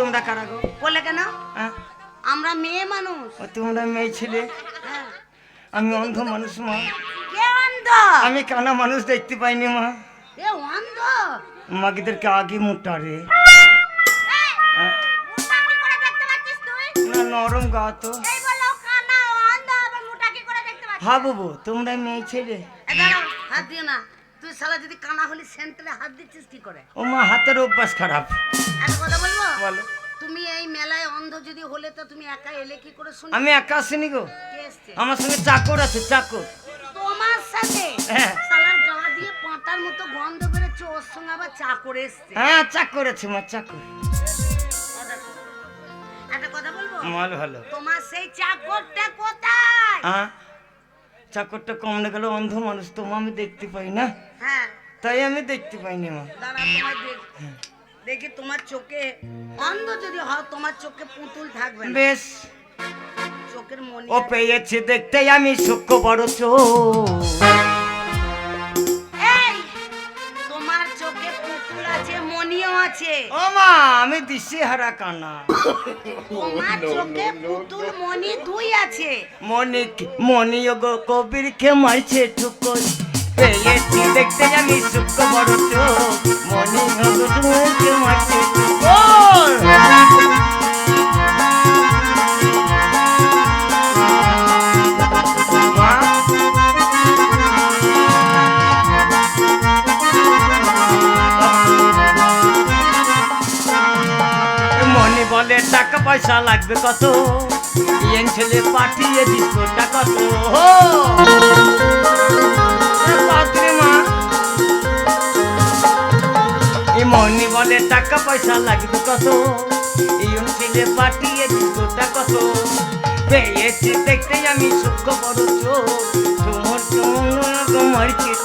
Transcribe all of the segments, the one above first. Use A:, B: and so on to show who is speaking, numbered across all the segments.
A: তোমরা কারা গো?
B: বলে কেন? আমরা মেয়ে মানুষ।
A: ও তোমরা মেয়ে ছেলে?
B: হ্যাঁ।
A: আমি অন্ধ মানুষ মা।
B: কে অন্ধ?
A: আমি কানা মানুষ দেখতে পাইনি মা।
B: এ অন্ধ?
A: মাগিদেরকে আগে মোটা রে। না নরম গা তো। হ্যাঁ বাবু তোমরা মেয়ে ছেলে?
B: হাত দিও না। তুই শালা যদি কানা হলি সেন্টারে হাত দিচ্ছিস কি করে?
A: ও মা হাতের অভ্যাস খারাপ।
B: একটা কথা বলব?
A: বলো।
B: তুমি এই মেলায় অন্ধ যদি হলে তো তুমি একা এলে কি করে শুনি
A: আমি একা আসিনি গো। আমার সঙ্গে চাকর আছে চাকর।
B: তোমার সাথে?
A: হ্যাঁ।
B: শালার গা দিয়ে পাঁটার মতো গন্ধ বেরোচ্ছে ওর সঙ্গে আবার চাকর এসছে।
A: হ্যাঁ চাকর আছে মা চাকর।
B: একটা কথা বলব?
A: মাল ভালো
B: তোমার সেই চাকরটা কোথায়?
A: হ্যাঁ চাকরটা কমনে গেল অন্ধ মানুষ তোমা আমি দেখতে পাই না।
B: হ্যাঁ।
A: তাই আমি দেখতে পাইনি মা।
B: দাঁড়া তোমার দেখি তোমার চোখে অন্ধ যদি হয় তোমার চোখে পুতুল থাকবে
A: বেশ।
B: চোখের মনি
A: ও পেয়েছে দেখতে আমি সূক্ষ্ম বড় চোখ
B: তোমার চোখে পুতুল আছে মনিও আছে।
A: ও মা আমি দিশি হারা কানা।
B: তোমার চোখে পুতুল মনি দুই আছে।
A: মনি মনি ও গো কবির কে মারছে ঠুকর। পেয়েছি দেখতে আমি সূক্ষ্ম বড় চোখ মনি ও গো কবির কে মারছে ঠুকর মা মনি বলে টাকা পয়সা লাগবে কত? ছেলে পাঠিয়ে দিত টাকা কত? মনি বলে টাকা পয়সা লাগবে কত ইয়ন ছেলে পাঠিয়ে দিতটা কত পেয়েছি দেখতে আমি সুখ বড় চোখ তোমার তোমার কই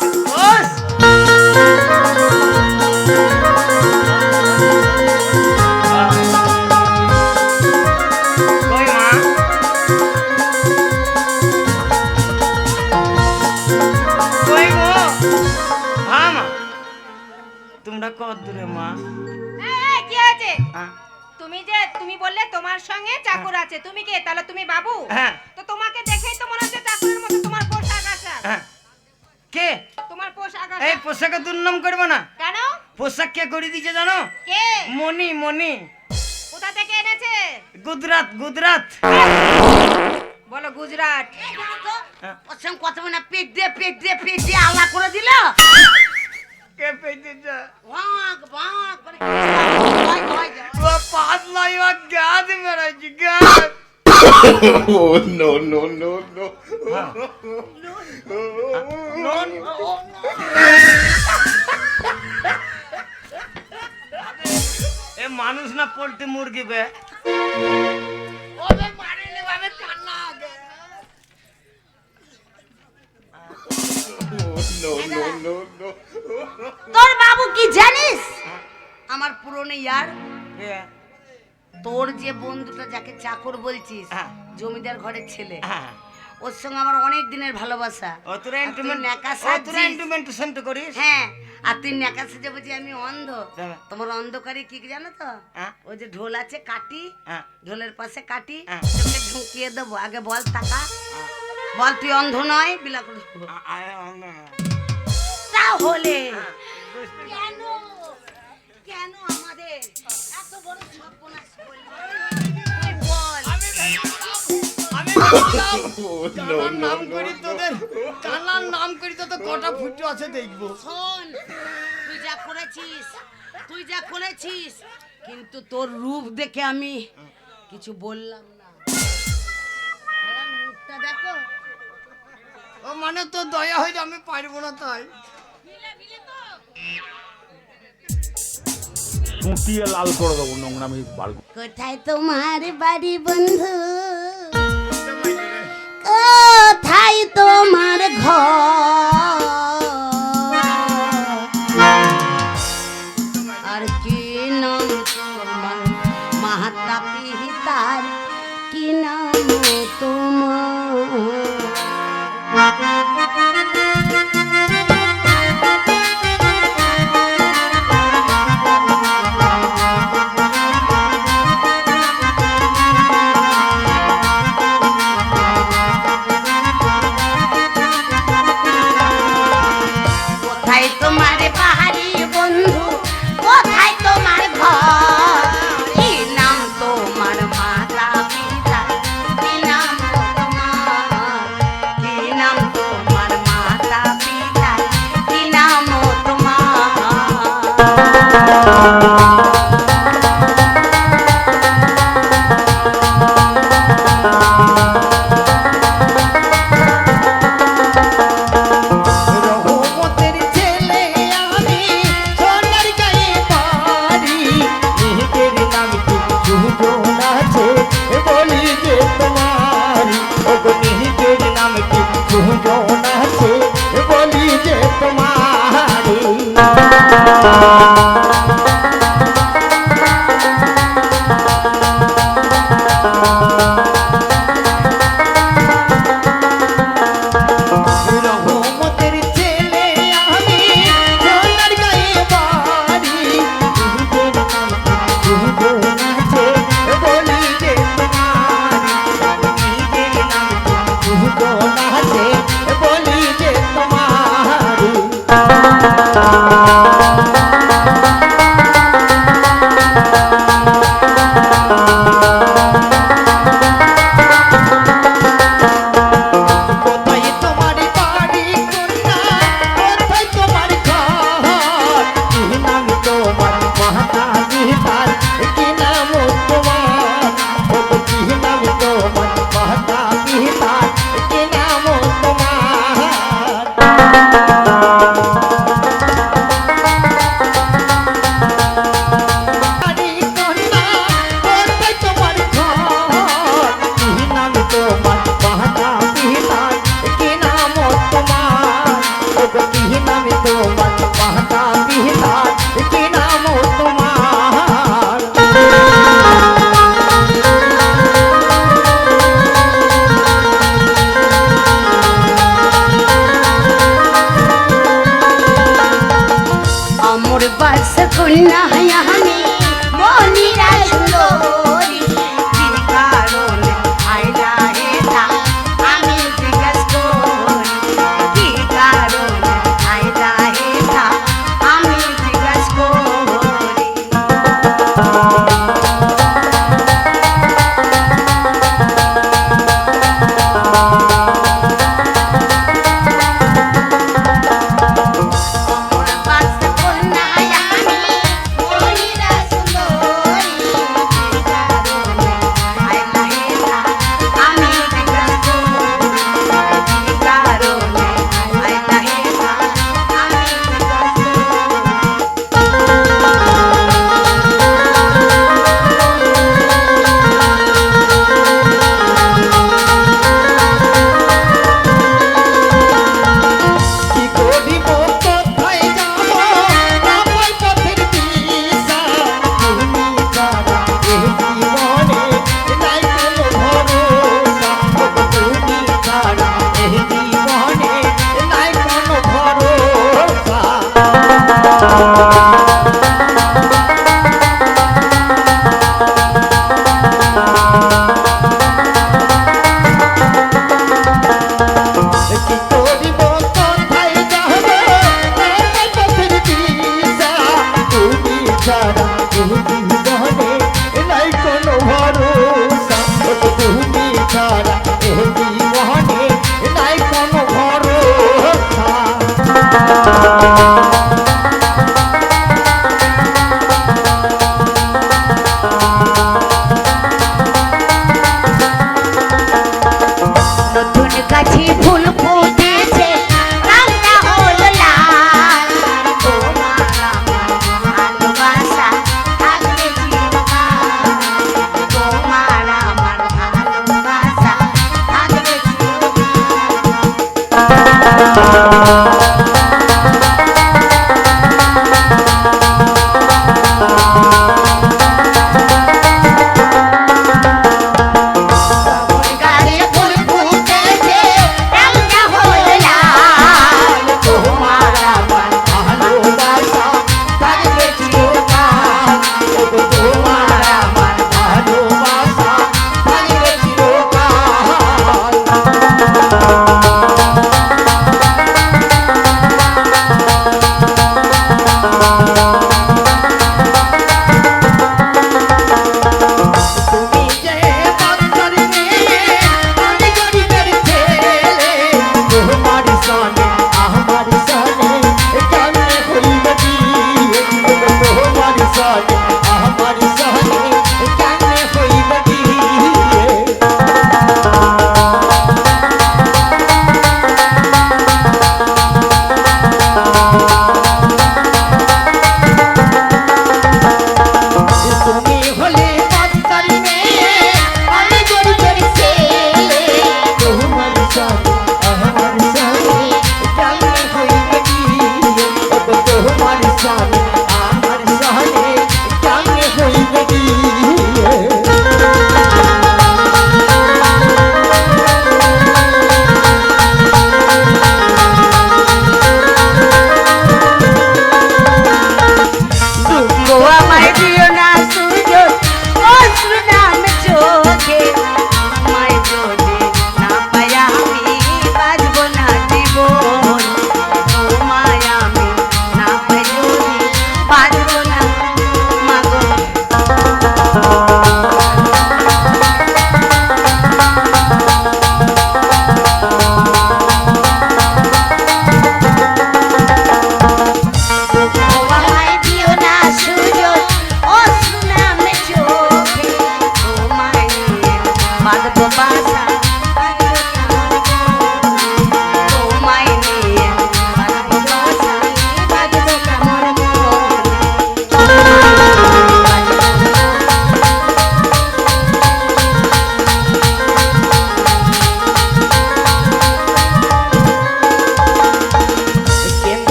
A: করে দিয়েছে জানো?
C: কে?
A: মনি মনি
C: কোথা থেকে এনেছে?
A: গুজরাট গুজরাট।
C: বলো গুজরাট।
A: হ্যাঁ।
B: ওর সঙ্গে কথা বলে পেট দিয়ে পেট দিয়ে পেট দিয়ে আল্লাহ করে দিল।
A: কে পেয়েছে
B: ভাগ ভাগ।
A: ও পাঁচ লাইবা গাছ মেরাইছি গাছ
D: oh no no no no
A: এ মানুষ না পোল্ট্রি মুরগি বে।
B: তোর বাবু কি জানিস? আমার পুরনো ইয়ার। তোর যে বন্ধুটা যাকে চাকর বলছিস
A: হ্যাঁ।
B: জমিদার ঘরের ছেলে
A: হ্যাঁ।
B: ওর সঙ্গে আমার অনেক দিনের ভালোবাসা।
A: করিস?
B: হ্যাঁ। আর তুই নেকা সেজে বলছি আমি অন্ধ
A: হ্যাঁ।
B: তোমার অন্ধকারে কি জানো তো
A: হ্যাঁ।
B: ওই যে ঢোল আছে কাটি
A: হ্যাঁ
B: ঢোলের পাশে কাটি। তোকে ঢুকিয়ে দেবো আগে বল টাকা বল তুই অন্ধ নয় বিলা করে দেবো।
A: আ- আ- আ- না।
B: তাহলে। কেন কেন আমাদের এত বড় সর্বনাশ করলি
A: আমি
D: no
A: নাম করি তোদের কানার নাম করি তো তো কটা ফুটো আছে দেখব।
B: শোন তুই যা করেছিস তুই যা করেছিস কিন্তু তোর রূপ দেখে আমি কিছু বললাম না। মুখটা দেখো।
A: ও মানে তো দয়া হইলে আমি পারব না তাই।
E: চুটিয়ে লাল করে দেবো নোংরামি বার করে।
B: কোথায় তোমার বাড়ি বন্ধু? কোথায় তোমার ঘর?
F: Música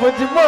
F: বুঝবো